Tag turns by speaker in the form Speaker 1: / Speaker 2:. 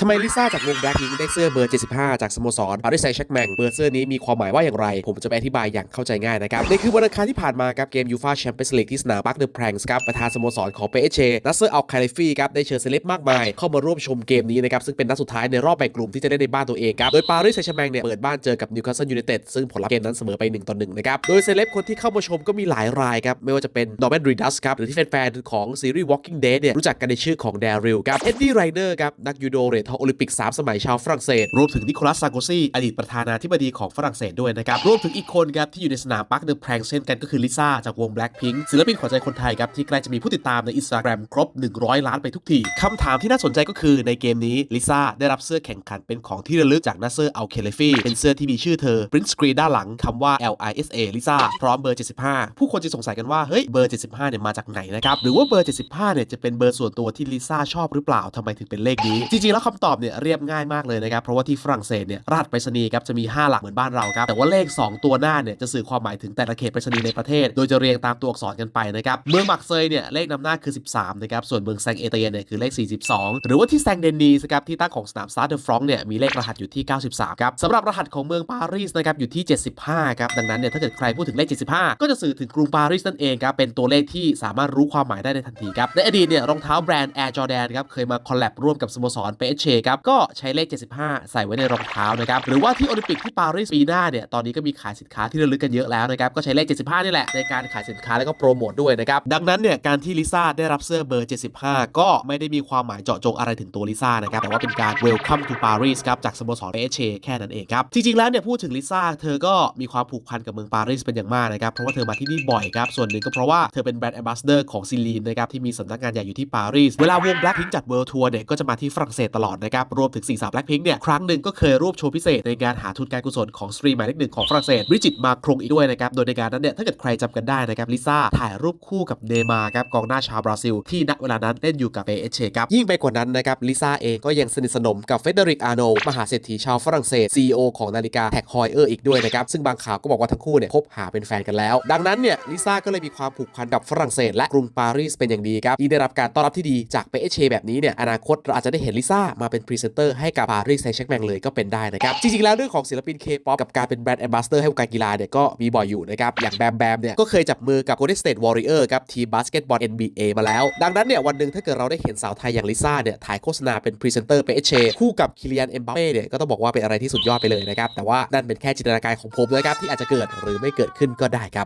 Speaker 1: ทำไมลิซ่าจากวง Blackpink ได้เสื้อเบอร์ 75 จากสโมสร Paris Saint-Germain เบอร์เสื้อนี้มีความหมายว่าอย่างไร ผมจะไปอธิบายอย่างเข้าใจง่ายนะครับ ในคือวันอังคารที่ผ่านมาครับเกมยูฟาแชมเปี้ยนส์ลีกที่สนามบัคเดอร์แพรงส์ครับประธานสโมสรของ PSG นัสเซอร์อัลคาลิฟีครับได้เชิญเซเลบมากมาย เข้ามาร่วมชมเกมนี้นะครับซึ่งเป็นนัดสุดท้ายในรอบแบ่งกลุ่มที่จะได้ในบ้านตัวเองครับโดย Paris Saint-Germain เนี่ยเปิดบ้านเจอกับ Newcastle United ซึ่งผลลัพธ์เกมนั้นเสมอไป1ต่อ1นะครับโดยเซเลบคนที่เข้ามาชมก็มีหลายรายครับไม่ว่าจะเป็นนอร์แมนรีดัสครับหรือที่แฟนๆของซีรีส์ Walking Dead เนี่ยรู้จักกันในชื่อของ Daryl ครับเอ็ดดี้ไรเนอร์ครับนักยูโดเรทองโอลิมปิกสามสมัยชาวฝรั่งเศส รวมถึงนิโคลัสซาโกซีอดีตประธานาธิบดีของฝรั่งเศสด้วยนะครับ รวมถึงอีกคนครับที่อยู่ในสนามปักเดอะแพรงเช่นกันก็คือลิซ่าจากวง Blackpink ศิลปินขวัญใจคนไทยครับที่ใกล้จะมีผู้ติดตามใน Instagram ครบ 100 ล้านไปทุกทีคำถามที่น่าสนใจก็คือในเกมนี้ลิซ่าได้รับเสื้อแข่งขันเป็นของที่ระลึกจากนัสเซอร์อัลเคเลฟีเป็นเสื้อที่มีชื่อเธอ print screen ด้านหลังคำว่า L I S A ลิซ่าพร้อมเบอร์ 75 ผู้คนจะสงสัยกันว่าเฮ้ยเบอร์ 75 เนี่ยมาจากไหนนะครับหรือว่าเบอร์ 75 เนี่ยจะเป็นเบอร์ส่วนตัวที่ลิซ่าชอบหรือเปล่าทำไมถึงเป็นเลขนี้จริงๆแล้วคำตอบเนี่ยเรียบง่ายมากเลยนะครับ เพราะว่าที่ฝรั่งเศสเนี่ยรหัสไปรษณีย์ครับจะมี 5 หลักเหมือนบ้านเราครับ แต่ว่าเลข 2 ตัวหน้าเนี่ยจะสื่อความหมายถึงแต่ละเขตไปรษณีย์ในประเทศ โดยจะเรียงตามตัวอักษรกันไปนะครับ เมืองมักเซยเนี่ยเลขนำหน้าคือ 13 นะครับ ส่วนเมืองแซงเอเตียเนี่ยคือเลข 42 หรือว่าที่แซงเดนนีสครับที่ตั้งของสนามซาร์เดอร์ฟรองก์เนี่ยมีเลขรหัสอยู่ที่ 93 ครับสำหรับรหัสของเมืองปารีสนะครับอยู่ที่ 75 ครับดังนั้นเนี่ยถ้าเกิดใครพูดถึงเลข 75 ก็จะสื่อถึงกรุงปารีสนั่นเองครับเป็นตัวเลขที่สามารถรู้ความหมายได้ในทันทีครับในอดีตเนี่ยรองเท้าแบรนด์ Air Jordan ครับเคยมาคอลแลบร่วมกับสโมสรเปเชครับก็ใช้เลข 75 ใส่ไว้ในรองเท้านะครับหรือว่าที่โอลิมปิกที่ปารีสปีหน้าเนี่ยตอนนี้ก็มีขายสินค้าที่ระลึกกันเยอะแล้วนะครับก็ใช้เลข 75 นี่แหละในการขายสินค้าแล้วก็โปรโมทด้วยนะครับดังนั้นเนี่ยการที่ลิซ่าได้รับเสื้อเบอร์ 75 ก็ไม่ได้มีความหมายเจาะจงอะไรถึงตัวลิซ่านะครับแต่ว่าเป็นการ welcome to Paris ครับจากสโมสรเปเชแค่นั้นเองครับจริงๆแล้วเนี่ยพูดถึงลิซ่าเธอก็มีความผูกพันกับเมืองปารีสเป็นอย่างมากนะครับเพราะว่าเธอมาที่นี่บ่อยครับส่วนหนึ่งก็เพราะว่าเธอเป็นแบรนด์แอมบาสเดอร์ของซิลีนนะครับที่มีสำนักงานใหญ่อยู่ที่ปารีสเวลาวง Blackpink จัด World Tour เนี่ยก็จะมาที่ฝรั่งเศสตลอดนะครับ รวมถึงสี่สาว Blackpink เนี่ย ครั้งหนึ่งก็เคยร่วมโชว์พิเศษในงานหาทุนการกุศลของสตรีหมายเลขหนึ่งของฝรั่งเศสบริจิตมาครงอีกด้วยนะครับ โดยในงานนั้นเนี่ย ถ้าเกิดใครจำกันได้นะครับ ลิซ่าถ่ายรูปคู่กับเนมาร์ครับ กองหน้าชาวบราซิล ที่ณเวลานั้นเล่นอยู่กับเปเอเชครับ ยิ่งไปกว่านั้นนะครับ ลิซ่าเองก็ยังสนิทสนมกับเฟเดริกอาโนมหาเศรษฐีชาวฝรั่งเศส CEO ของนาฬิกาแท็กฮอยเออร์อีกด้วยนะครับ ซึ่งบางข่าวก็บอกว่าทั้งคู่เนี่ยคบหาเป็นแฟนกันแล้ว ดังนั้นเนี่ยลิซ่าก็เลยมีความผูกพันกับฝรั่งเศส และกรุงปารีสเป็นอย่างดีครับยิ่งได้รับการต้อนรับที่ดีจากเปเอเชแบบนี้เนี่ยอนาคตเราอาจจะได้เห็นลิซ่ามาเป็นพรีเซนเตอร์ให้กับปารีสแซงต์แชร์แมงเลยก็เป็นได้นะครับ จริง ๆ แล้วเรื่องของศิลปินเคป๊อปกับการเป็นแบรนด์แอมบาสเดอร์ให้วงการกีฬาเนี่ยก็มีบ่อยอยู่นะครับ อย่างแบมแบมเนี่ยก็เคยจับมือกับ Golden State Warrior ครับทีมบาสเกตบอล NBA มาแล้ว ดังนั้นเนี่ยวันหนึ่งถ้าเกิดเราได้เห็นสาวไทยอย่างลิซ่าเนี่ยถ่ายโฆษณาเป็นพรีเซนเตอร์เปเชคู่กับคิเริยันเอ็มบัปเป้เนี่ยก็ต้องบอกว่าเป็นอะไรที่สุดยอดไปเลยนะครับแต่ว่านั่นเป็นแค่จินตนาการของผมนะครับที่อาจจะเกิดหรือไม่เกิดขึ้นก็ได้ครับ